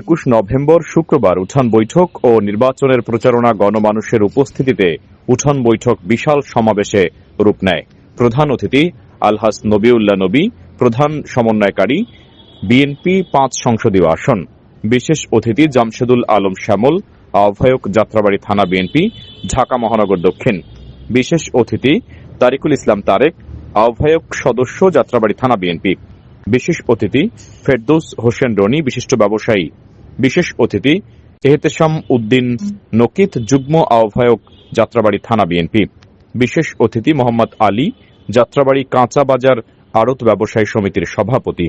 একুশ নভেম্বর শুক্রবার উঠান বৈঠক ও নির্বাচনের প্রচারণা গণমানুষের উপস্থিতিতে উঠান বৈঠক বিশাল সমাবেশে রূপ নেয়। প্রধান অতিথি আলহাস নবিউল্লাহ নবী, প্রধান সমন্বয়কারী, বিএনপি পাঁচ সংসদীয় আসন। বিশেষ অতিথি জামশেদুল আলম শ্যামল, আহ্বায়ক যাত্রাবাড়ি থানা বিএনপি, ঢাকা মহানগর দক্ষিণ। বিশেষ অতিথি তারিকুল ইসলাম তারেক, আহ্বায়ক সদস্য যাত্রাবাড়ি থানা বিএনপি। বিশেষ অতিথি ফেরদৌস হোসেন রনি, বিশিষ্ট ব্যবসায়ী। বিশেষ অতিথি এহতেশাম উদ্দিন নকিত যুগ্ম আহ্বায়ক যাত্রাবাড়ি থানা বিএনপি। বিশেষ অতিথি মোহাম্মদ আলী যাত্রাবাড়ি কাঁচা বাজার আড়ত ব্যবসায়ী সমিতির সভাপতি।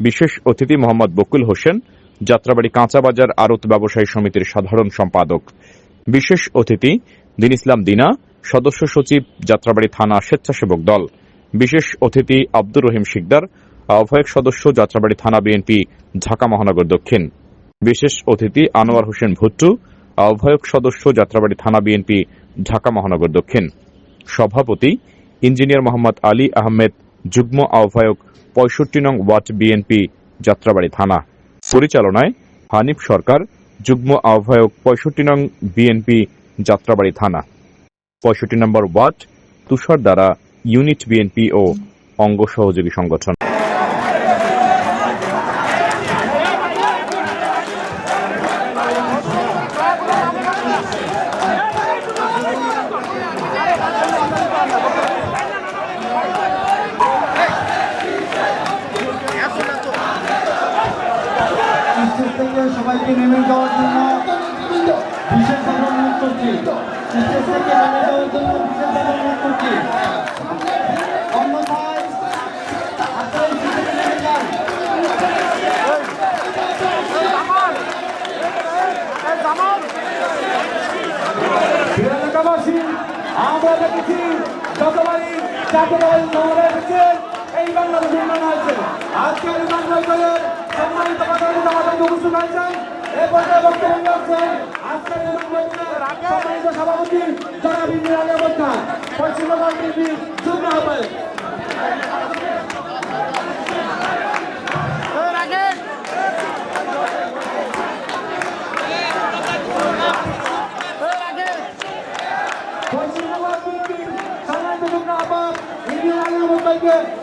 বিশেষ অতিথি মোহাম্মদ বকুল হোসেন যাত্রাবাড়ি কাঁচা বাজার আড়ত ব্যবসায়ী সমিতির সাধারণ সম্পাদক। বিশেষ অতিথি দিন ইসলাম দিনা, সদস্য সচিব যাত্রাবাড়ি থানা স্বেচ্ছাসেবক দল। বিশেষ অতিথি আব্দুর রহিম শিকদার, আহ্বায়ক সদস্য যাত্রাবাড়ি থানা বিএনপি, ঢাকা মহানগর দক্ষিণ। বিশেষ অতিথি আনোয়ার হোসেন ভুট্টু, আহ্বায়ক সদস্য যাত্রাবাড়ি থানা বিএনপি, ঢাকা মহানগর দক্ষিণ। সভাপতি ইঞ্জিনিয়ার মোহাম্মদ আলী আহমেদ, যুগ্ম আহ্বায়ক পঁয়ষট্টি নং ওয়ার্ড বিএনপি, যাত্রাবাড়ি থানা। পরিচালনায় হানিফ সরকার, যুগ্ম আহ্বায়ক পঁয়ষট্টি নং বিএনপি, যাত্রাবাড়ি থানা। পঁয়ষট্টি নম্বর ওয়ার্ড তুষার দ্বারা ইউনিট বিএনপি ও অঙ্গ সহযোগী সংগঠন স্টেজ থেকে সবাইকে নেমে যাওয়ার জন্য বিশেষভাবে অনুরোধ করছি স্টেজ থেকে যাওয়ার জন্য বিশেষভাবে অনুরোধ করছি অন্যথায় আপনারা থেকে নেমে যান এলাকাবাসী আমরা দেখেছি যতবারই বাংলাদেশের সম্মানিত প্রধানমন্ত্রী আমাদের উপস্থিত হয়েছেন সভাপতি বিভিন্ন আগে অবস্থা পশ্চিমবঙ্গ বিএনপি যুগ্ম আহ্বায়ক।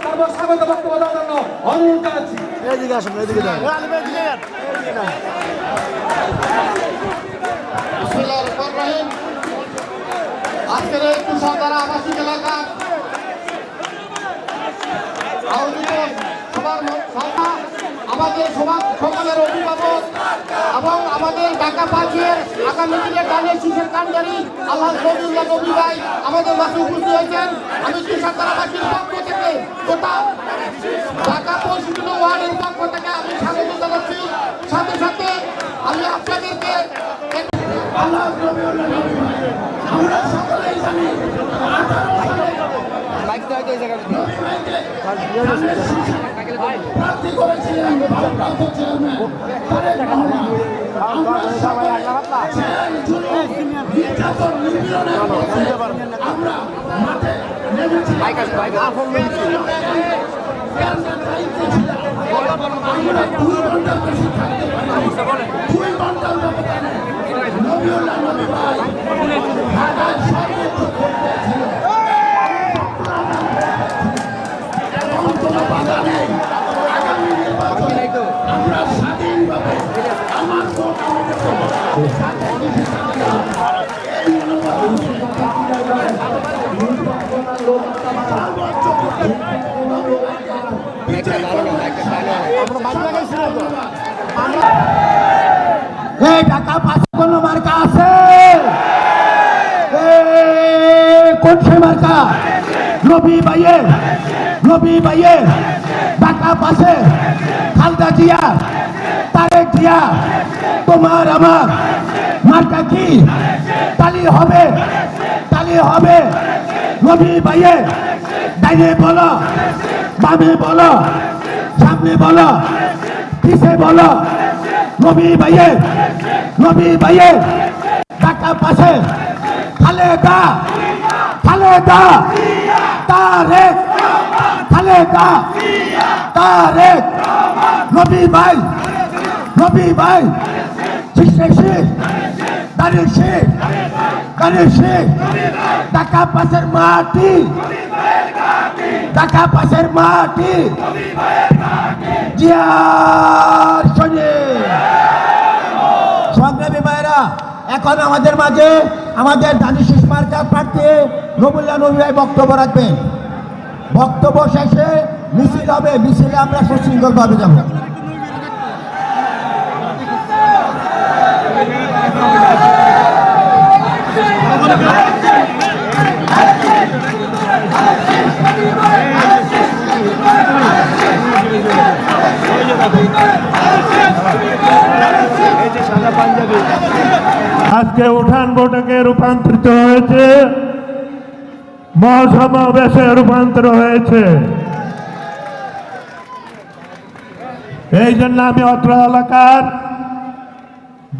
তারপর স্বাগত বক্তব্য দেওয়ার জন্য অনুরোধ জানাচ্ছি। এদিকে আসুন এদিকে দেন বিসমিল্লাহির রহমানির রহিম। আজকের এই কুশালধারা আবাসিক এলাকা। আয়োজিত সবার আমাদের সভা সকলের অভিভাবক এবং আমাদের ঢাকা পাঁচের আগামী দিনে গানের শীষের কান্ডারি আল্লাহ নবী ভাই আমাদের মাঝে উপস্থিত হয়েছেন। আমি কুশালধারাবাসীর পক্ষ থেকে গোটা ঢাকা পরিষদ ওয়ার্ডের পক্ষ থেকে আমি স্বাগত জানাচ্ছি সাথে সাথে আমি আপনাদেরকে আল্লাহ রবিউল্লাহ নবী ভাই আমরা সকলেই জানি প্রার্থী করেছিলেন ভারপ্রাপ্ত চেয়ারম্যান তারেক রহমান। আমরা আমরা মাঠে। আমরা দুই ঘণ্টার বেশি থাকতে পারিনি। দুই ঘণ্টার ব্যবধানে নবীউল্লাহ নবী ভাই ঢাকায় সর্বোচ্চ ক্ষমতা ছিল। এখন কোনো বাধা নেই। আগামী নির্বাচনে আমরা স্বাধীনভাবে আমার ভোট আমি দেবো। সাথে নিষেধাজ্ঞা। এই অনুভূতি ঢাকা পাশে কোন মার্কা আছে? কোন সে মার্কা? নবী ভাইয়ে নবী ভাইয়ে ঢাকা পাশে খালদা জিয়া, তারেক জিয়া, তোমার আমার মার্কা কি? তালি হবে তালি হবে। নবী ভাইয়ে, ডাইনে বলো, বামে বলো, সামনে বলো, পিছে বলো। নবী ভাইয়ে নবী ভাইয়ে ঢাকা পাশে, খালেদা খালেদা তারেক খালেদা তারেক নবী ভাই রবি ভাই শিক্ষক শেখ দানির শেখ দানির টাকা পাশের মাটি টাকা পাশের মাটি। জিয়ার সৈনিক সংগ্রামী ভাইরা, এখন আমাদের মাঝে আমাদের দানিশ মার্কা প্রার্থী নবুল্লাহ নবী ভাই বক্তব্য রাখবেন। বক্তব্য শেষে মিছিল হবে, মিছিলে আমরা সুশৃঙ্খলভাবে যাব। আজকে উঠান বৈঠকে রূপান্তরিত হয়েছে। মহাসমাবেশে রূপান্তর হয়েছে। এই জন্য আমি অত্র এলাকার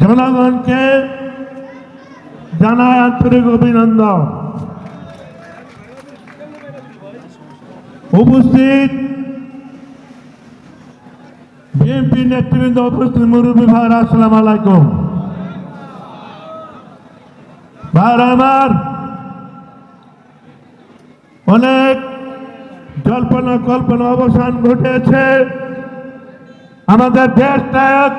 জনগণকে জানাই আন্তরিক অভিনন্দন। উপস্থিত বিএনপি নেতৃবৃন্দ, উপস্থিত মুরব্বী ভাই আসসালাম আলাইকুম। ভাইরা আমার অনেক জল্পনা কল্পনা অবসান ঘটেছে। আমাদের দেশ নায়ক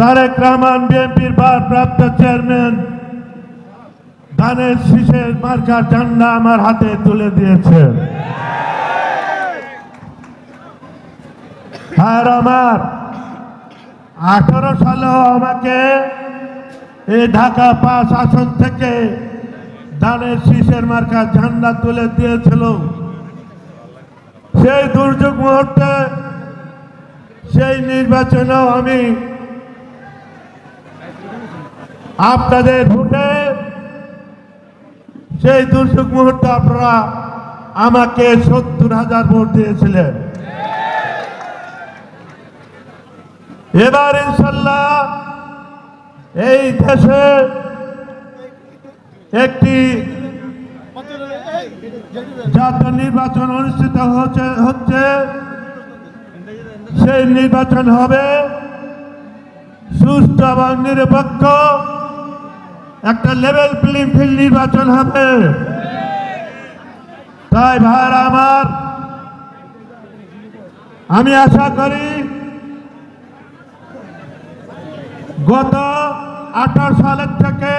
তারেক রহমান বিএনপির ভারপ্রাপ্ত চেয়ারম্যান। ধানের শীষের মার্কার ঝান্ডা আমার হাতে তুলে দিয়েছে। আর আমার আঠারো সালেও আমাকে এই ঢাকা পাস আসন থেকে ধানের শীষের মার্কা ঝান্ডা তুলে দিয়েছিল। সেই দুর্যোগ মুহূর্তে, সেই নির্বাচনেও আমি আপনাদের ভোটে সেই দুর্যোগ মুহূর্তে আপনারা আমাকে সত্তর হাজার ভোট দিয়েছিলেন। এবার ইনশাল্লাহ এই দেশে একটি জাতীয় নির্বাচন অনুষ্ঠিত হচ্ছে হচ্ছে। সেই নির্বাচন হবে সুস্থ এবং নিরপেক্ষ। একটা লেভেল প্লেইং ফিল্ড নির্বাচন হবে। তাই ভাইরা আমার, আমি আশা করি গত আঠারো সালের থেকে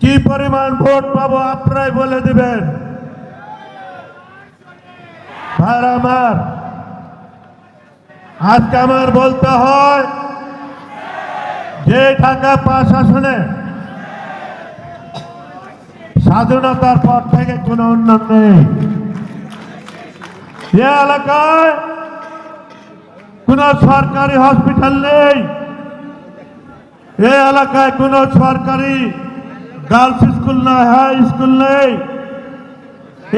কি পরিমাণ ভোট পাবো আপনারাই বলে দিবেন। ভাইর আমার, আজকে আমার বলতে হয় যে ঢাকা পাঁচ আসনে স্বাধীনতার পর থেকে কোনো উন্নয়ন নেই। এ এলাকায় কোন সরকারি হসপিটাল নেই। এ এলাকায় কোন সরকারি গার্লস স্কুল না, হাই স্কুল নেই।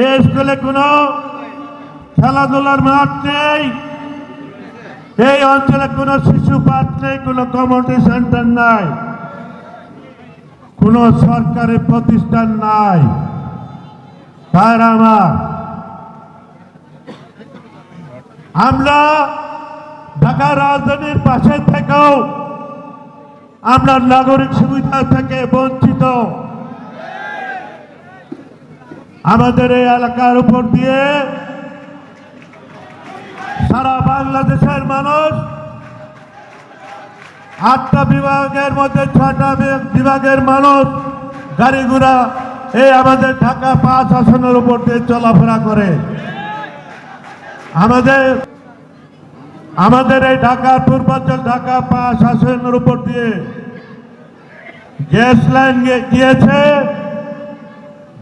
এই স্কুলে কোনো খেলাধুলার মাঠ নেই। এই অঞ্চলে কোনো শিশু পার্ক নেই, কোনো কমিউনিটি সেন্টার নাই, কোনো সরকারি প্রতিষ্ঠান নাই। তাই আমার। আমরা ঢাকা রাজধানীর পাশে থেকেও আমরা নাগরিক সুবিধা থেকে বঞ্চিত। আমাদের এই এলাকার উপর দিয়ে বাংলাদেশের মানুষ আটটা বিভাগের মধ্যে ছটা বিভাগের মানুষ গাড়ি ঘোড়া এই আমাদের ঢাকা পাঁচ আসনের উপর দিয়ে চলাফেরা করে। আমাদের আমাদের এই ঢাকার পূর্বাঞ্চল ঢাকা পাঁচ আসনের উপর দিয়ে গ্যাস লাইন গিয়েছে,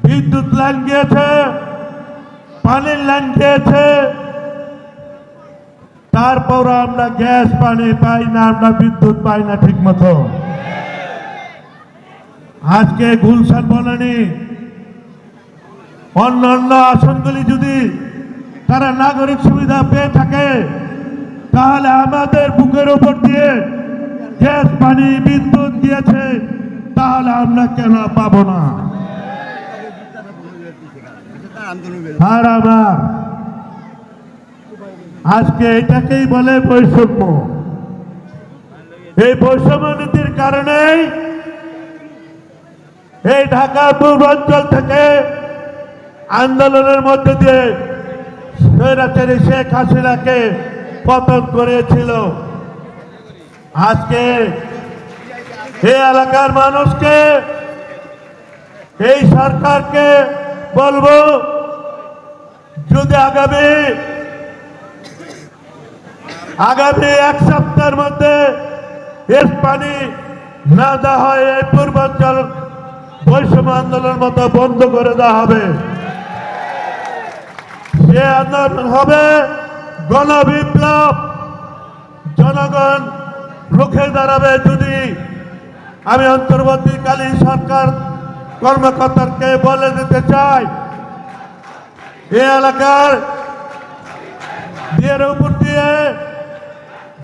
বিদ্যুৎ লাইন গিয়েছে, পানির লাইন গিয়েছে তারপর আমরা গ্যাস, পানি পাই না, আমরা বিদ্যুৎ পাই না ঠিক মতো। আজকে গুলশান বনানি, অন্য আসনগুলি যদি তারা নাগরিক সুবিধা পেয়ে থাকে, তাহলে আমাদের বুকের উপর দিয়ে গ্যাস, পানি, বিদ্যুৎ দিয়েছে তাহলে আমরা কেন পাবো না? আর আমার আজকে এটাকেই বলে বৈষম্য। এই বৈষম্য নীতির কারণেই এই ঢাকা পূর্বাঞ্চল থেকে আন্দোলনের মধ্যে দিয়ে স্বৈরাচারী শেখ হাসিনাকে পতন করেছিল। আজকে এই এলাকার মানুষকে, এই সরকারকে বলব, যদি আগামী আগামী এক সপ্তাহের মধ্যে এর পানি না দেওয়া হয়, এই পূর্বাঞ্চল বৈষম্য আন্দোলন মতো বন্ধ করে দেওয়া হবে। সে আন্দোলন হবে গণবিপ্লব। জনগণ রুখে দাঁড়াবে যদি আমি অন্তর্বর্তীকালীন সরকার কর্মকর্তাকে বলে দিতে চাই, এ এলাকার বিয়ের উপর দিয়ে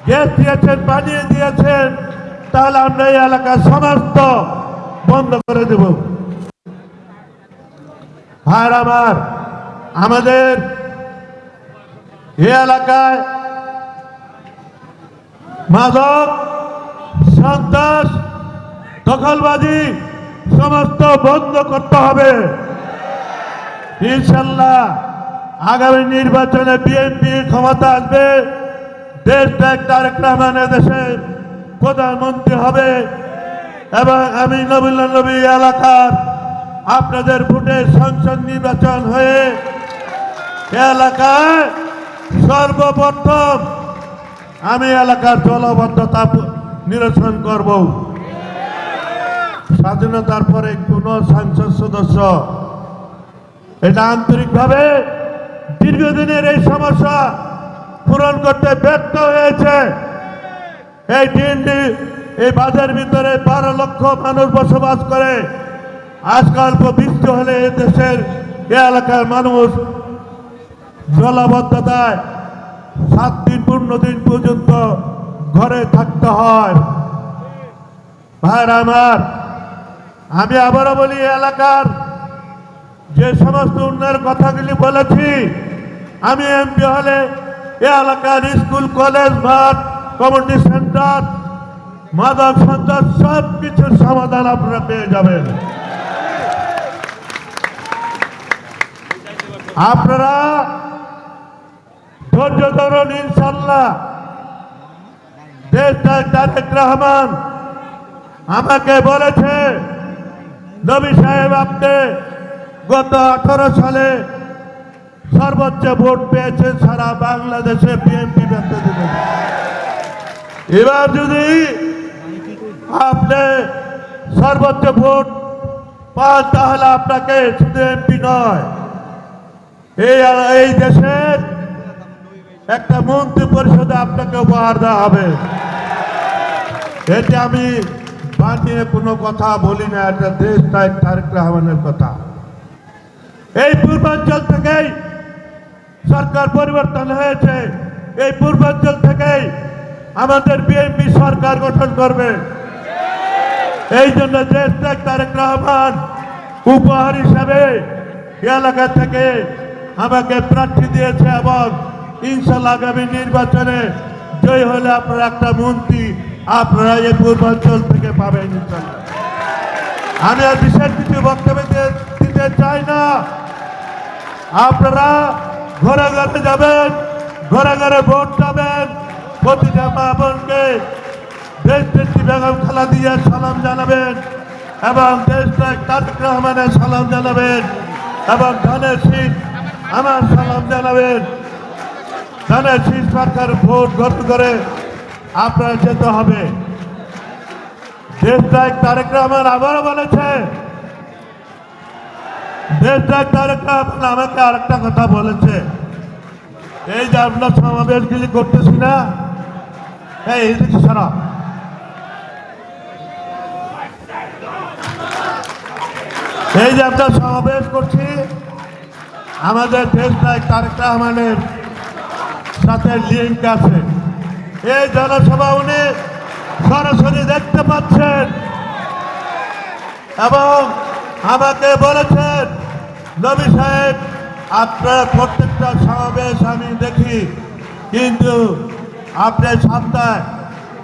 গ্যাস দিয়েছেন পানি দিয়েছেন, তাহলে আমরা এই এলাকার সমস্ত বন্ধ করে দেব। আর আমার, আমাদের এই এলাকায় মাদক, সন্ত্রাস, দখলবাজি সমস্ত বন্ধ করতে হবে। ইনশাল্লাহ আগামী নির্বাচনে বিএনপি ক্ষমতা আসবে। দেশ ত্যাগ তারেক রহমান দেশের প্রধানমন্ত্রী হবে। এবং আমি নবীল্লা নবী এলাকার আপনাদের ভোটে সংসদ নির্বাচন হয়ে এলাকায় সর্বপ্রথম আমি এলাকার জলবদ্ধতা নিরসন করব। স্বাধীনতার পরে কোন সংসদ সদস্য এটা আন্তরিকভাবে দীর্ঘদিনের এই সমস্যা পূরণ করতে ব্যর্থ হয়েছে। এই দিনটি এই বাজার ভিতরে বারো লক্ষ মানুষ বসবাস করে। আজকাল বৃষ্টি হলে এ দেশের এ এলাকার মানুষ জলাবদ্ধতায় সাত দিন পূর্ণ দিন পর্যন্ত ঘরে থাকতে হয়। ভাইর আমার, আমি আবারও বলি, এই এলাকার যে সমস্ত উন্নয়নের কথাগুলি বলেছি, আমি এমপি হলে এ এলাকার স্কুল, কলেজ, মাঠ কমিউনিটি সেন্টার, মাদক সন্ত্রাস সব কিছুর সমাধান আপনারা পেয়ে যাবেন। আপনারা ধৈর্য ধরুন ইনশাল্লাহ তারেক রহমান আমাকে বলেছে, নবী সাহেব, আপনি গত আঠারো সালে সর্বোচ্চ ভোট পেয়েছে সারা বাংলাদেশে বিএনপি দিলেন এবার যদি আপনি সর্বোচ্চ ভোট পান, তাহলে আপনাকে শুধু এমপি নয়, এই এই দেশের একটা মন্ত্রী পরিষদে আপনাকে উপহার দেওয়া হবে। এতে আমি বানিয়ে কোনো কথা বলি না, এটা দেশ তাই তারেক রহমানের কথা। এই পূর্বাঞ্চল থেকেই সরকার পরিবর্তন হয়েছে। এই পূর্বাঞ্চল থেকেই আমাদের বিএনপি সরকার গঠন করবে। এই জন্য দেশ ত্যাগ তারেক রহমান উপহার হিসাবে এলাকা থেকে আমাকে প্রার্থী দিয়েছে এবং ইনশাল্লাহ আগামী নির্বাচনে জয় হলে আপনারা একটা মন্ত্রী আপনারা এই পূর্বাঞ্চল থেকে পাবেন আমি আর বিশেষ কিছু বক্তব্য দিতে চাই না। আপনারা ঘরে ঘরে যাবেন ঘরে ঘরে ভোট যাবেন প্রতিটা মা বোনকে দেশ নেত্রী বেগম খালা দিয়ে সালাম জানাবেন এবং দেশ নায়ক তারেক রহমানের সালাম জানাবেন এবং ধানের শীত আমার সালাম জানাবেন। ধানের শীত সরকার ভোট গ্রহণ করে আপনারা যেতে হবে। দেশ নায়ক তারেক রহমান আবারও বলেছে দেশটার তারেক রহমান আমাকে আরেকটা কথা বলেছে। এই যে আমরা সমাবেশগুলি করতেছি না, এই এদিকে সারা এই যে আমরা সমাবেশ করছি, আমাদের দেশ নায়ক তারেক রহমানের সাথে লিঙ্ক আছে। এই জনসভা উনি সরাসরি দেখতে পাচ্ছেন। এবং আমাকে বলেছেন, নবী সাহেব, আপনার প্রত্যেকটা সমাবেশ আমি দেখি, কিন্তু আপনি সপ্তাহে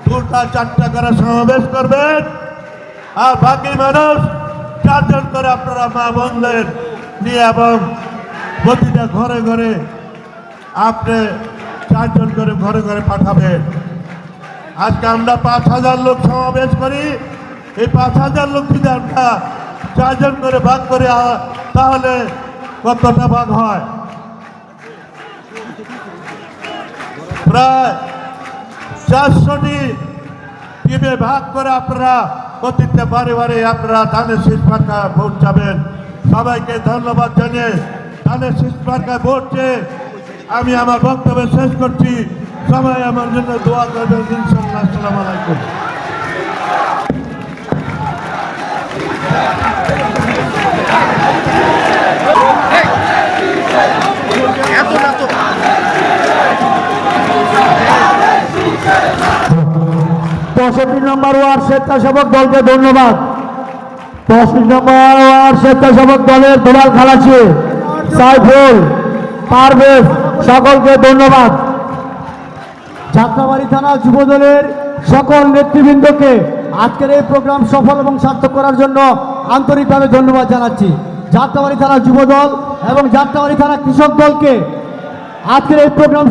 দুটা, চারটা করে সমাবেশ করবেন? আর বাকি মানুষ চারজন করে আপনারা মা বোনদের নিয়ে এবং প্রতিটা ঘরে ঘরে আপনি চারজন করে ঘরে ঘরে পাঠাবেন। আজকে আমরা পাঁচ হাজার লোক সমাবেশ করি। এই পাঁচ হাজার লোক যদি আমরা চারজন করে ভাগ করে তাহলে কতটা ভাগ হয়? প্রায় চারশোটি টিমে ভাগ করে আপনারা প্রতিটা বারে বারে আপনারা ধানের শীষ মার্কা ভোট যাবেন সবাইকে ধন্যবাদ জানিয়ে ধানের শীষ মার্কায় ভোট চেয়ে আমি আমার বক্তব্য শেষ করছি। সবাই আমার জন্য দোয়া করবেন, ইনশাল্লাহ, আসসালামু আলাইকুম। পঁয়ষট্টি নম্বর ওয়ার্ড স্বেচ্ছাসেবক দলকে ধন্যবাদ। পঁয়ষট্টি নম্বর ওয়ার্ড স্বেচ্ছাসেবক দলের দুলাল খালাচি সাইফুল, পারভেজ, সকলকে ধন্যবাদ। যাত্রাবাড়ি থানা যুব দলের সকল নেতৃবৃন্দকে আজকের এই প্রোগ্রাম সফল এবং সার্থক করার জন্য আন্তরিকভাবে ধন্যবাদ জানাচ্ছি। যাত্রাবাড়ি থানা যুব দল এবং যাত্রাবাড়ি থানা কৃষক দলকে আজকের এই প্রোগ্রাম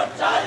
ভোট চাই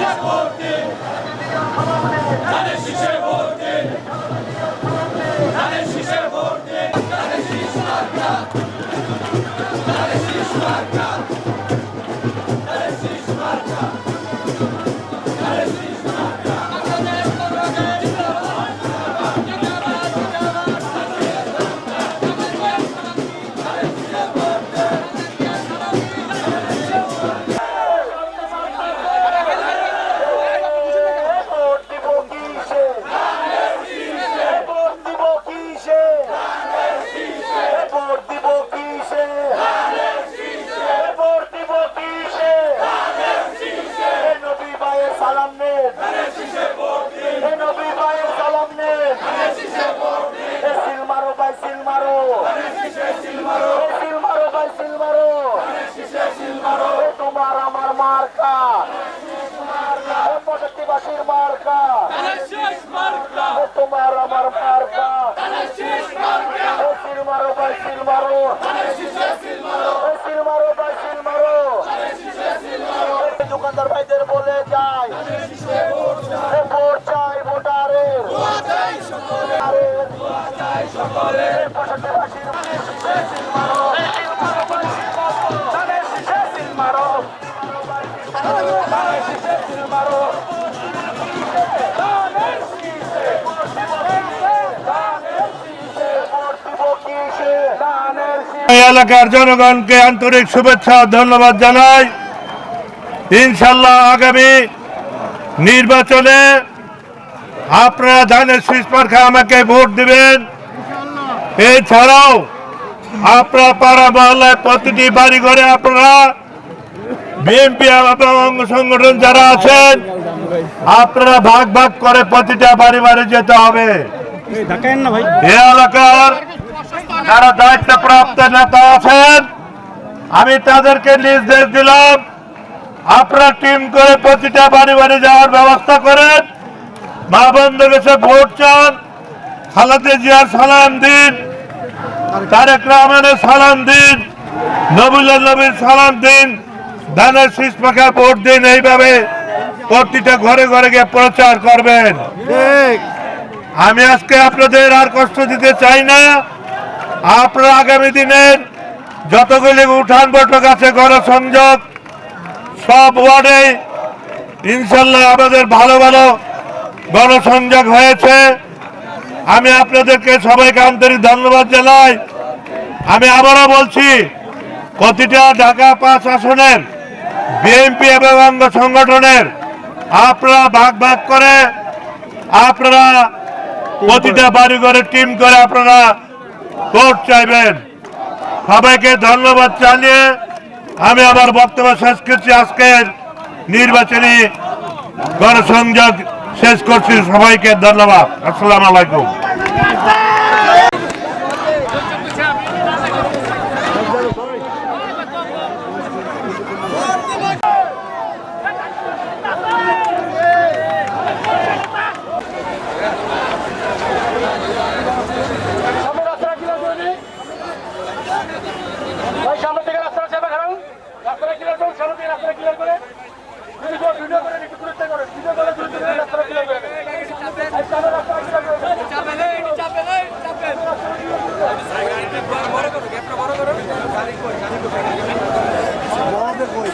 ভোট এই এলাকার জনগণকে আন্তরিক শুভেচ্ছা ধন্যবাদ জানাই। ইনশাল্লাহ আগামী নির্বাচনে আপনারা ধানের শীষ আমাকে ভোট দিবেন। এছাড়াও আপনারা পাড়া মহল্লায় প্রতিটি বাড়ি ঘরে আপনারা বিএনপি অঙ্গ সংগঠন যারা আছেন আপনারা ভাগ ভাগ করে প্রতিটা বাড়ি বাড়ি যেতে হবে। এ এলাকার যারা দায়িত্বপ্রাপ্ত নেতা আছেন আমি তাদেরকে নির্দেশ দিলাম আপনারা টিম করে প্রতিটা বাড়ি বাড়ি যাওয়ার ব্যবস্থা করেন। মা বন্ধু গেছে ভোট চান খালাতে জিয়ার সালাম দিন তারেক রহমানের সালাম দিন নবুল্লাহ নবীর সালাম দিন ধানের শীষ পাখা ভোট দিন এইভাবে প্রতিটা ঘরে ঘরে গিয়ে প্রচার করবেন। আমি আজকে আপনাদের আর কষ্ট দিতে চাই না। আপনারা আগামী দিনের যতগুলি উঠান বৈঠক আছে, গণসংযোগ, সব ওয়ার্ডে ইনশাল্লাহ আমাদের ভালো ভালো গণসংযোগ হয়েছে। আমি আপনাদেরকে সবাইকে আন্তরিক ধন্যবাদ জানাই। আমি আবারও বলছি, প্রতিটা ঢাকা পাঁচ আসনের বিএনপি এবং অঙ্গ সংগঠনের আপনারা ভাগ ভাগ করে, আপনারা প্রতিটা বাড়ি ঘরে টিম করে আপনারা ভোট চাইবেন। সবাইকে ধন্যবাদ জানিয়ে আমি আমার বক্তব্য শেষ করছি। আজকের নির্বাচনী গণসংযোগ শেষ করছি। সবাইকে ধন্যবাদ। আসসালাম আলাইকুম। বড়দের কই